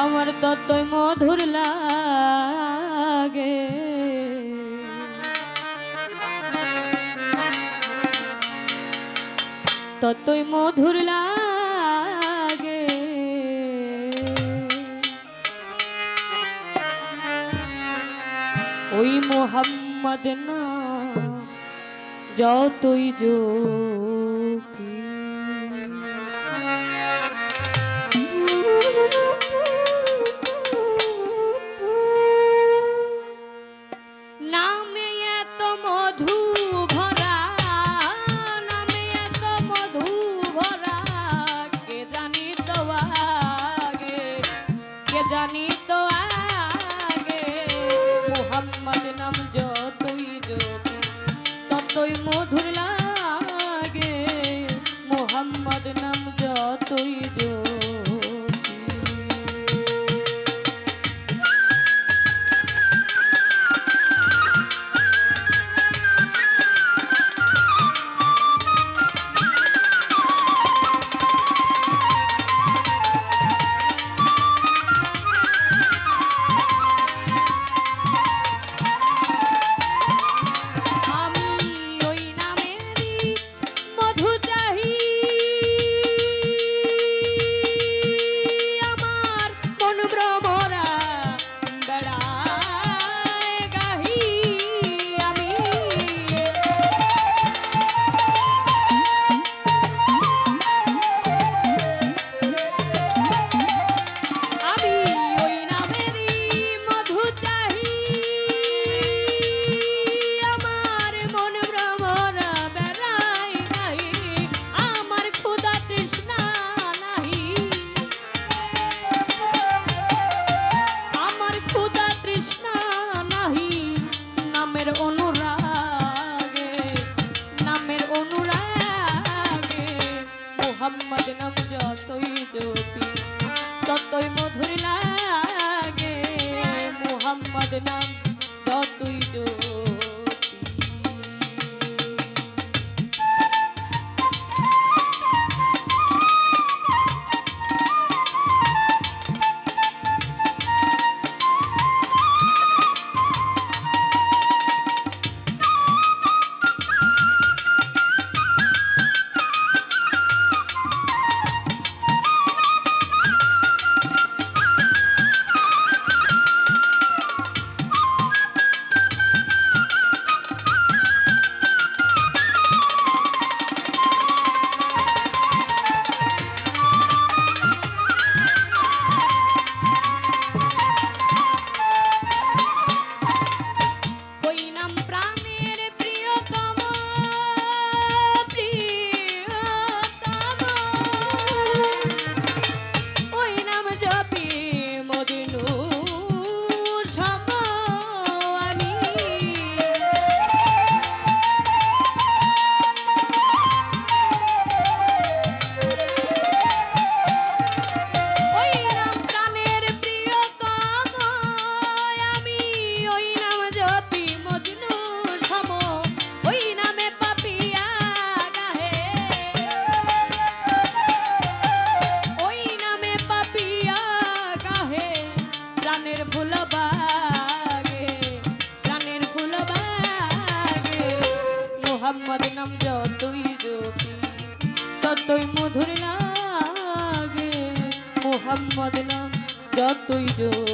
আমার ততই মধুর লাগে। ততই মধুর লাগে। ওই মোহাম্মদ না যতই যোগী জানি তো আগে মোহাম্মদ নাম যতই যোগী ততই মধুর লাগে। মোহাম্মদ নাম যতই যোগী বদনাম যতই জোর। আমার নাম যতই জপি ততই মধুর লাগে। মোহাম্মদ নাম যতই জপি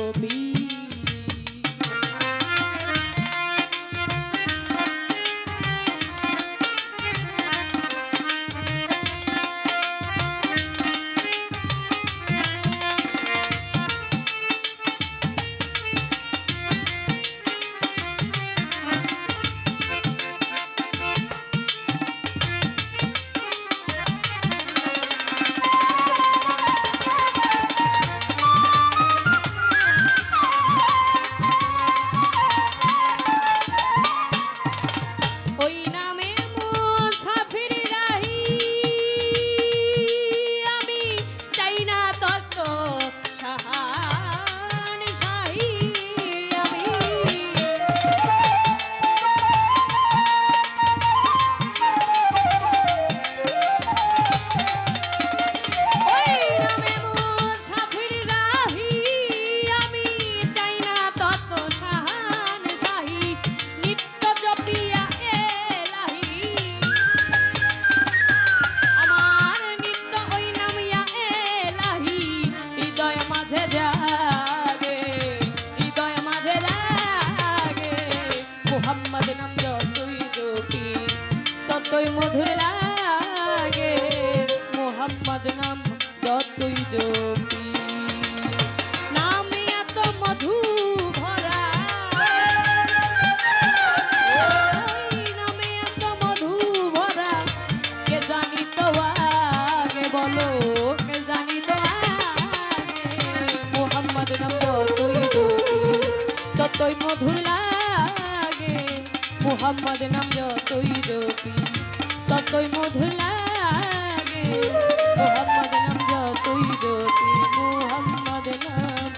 যতই জপি নামে এত মধু ভরা নামে মধু ভরা কে জানি তো আগে বলো, কে জানি তো আগে। মধুর লাগে। মোহাম্মদ নাম যতই জপি ততই মধুর লাগে। মোহাম্মদ নাম যতই জপি মোহাম্মদ নাম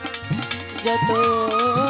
যতই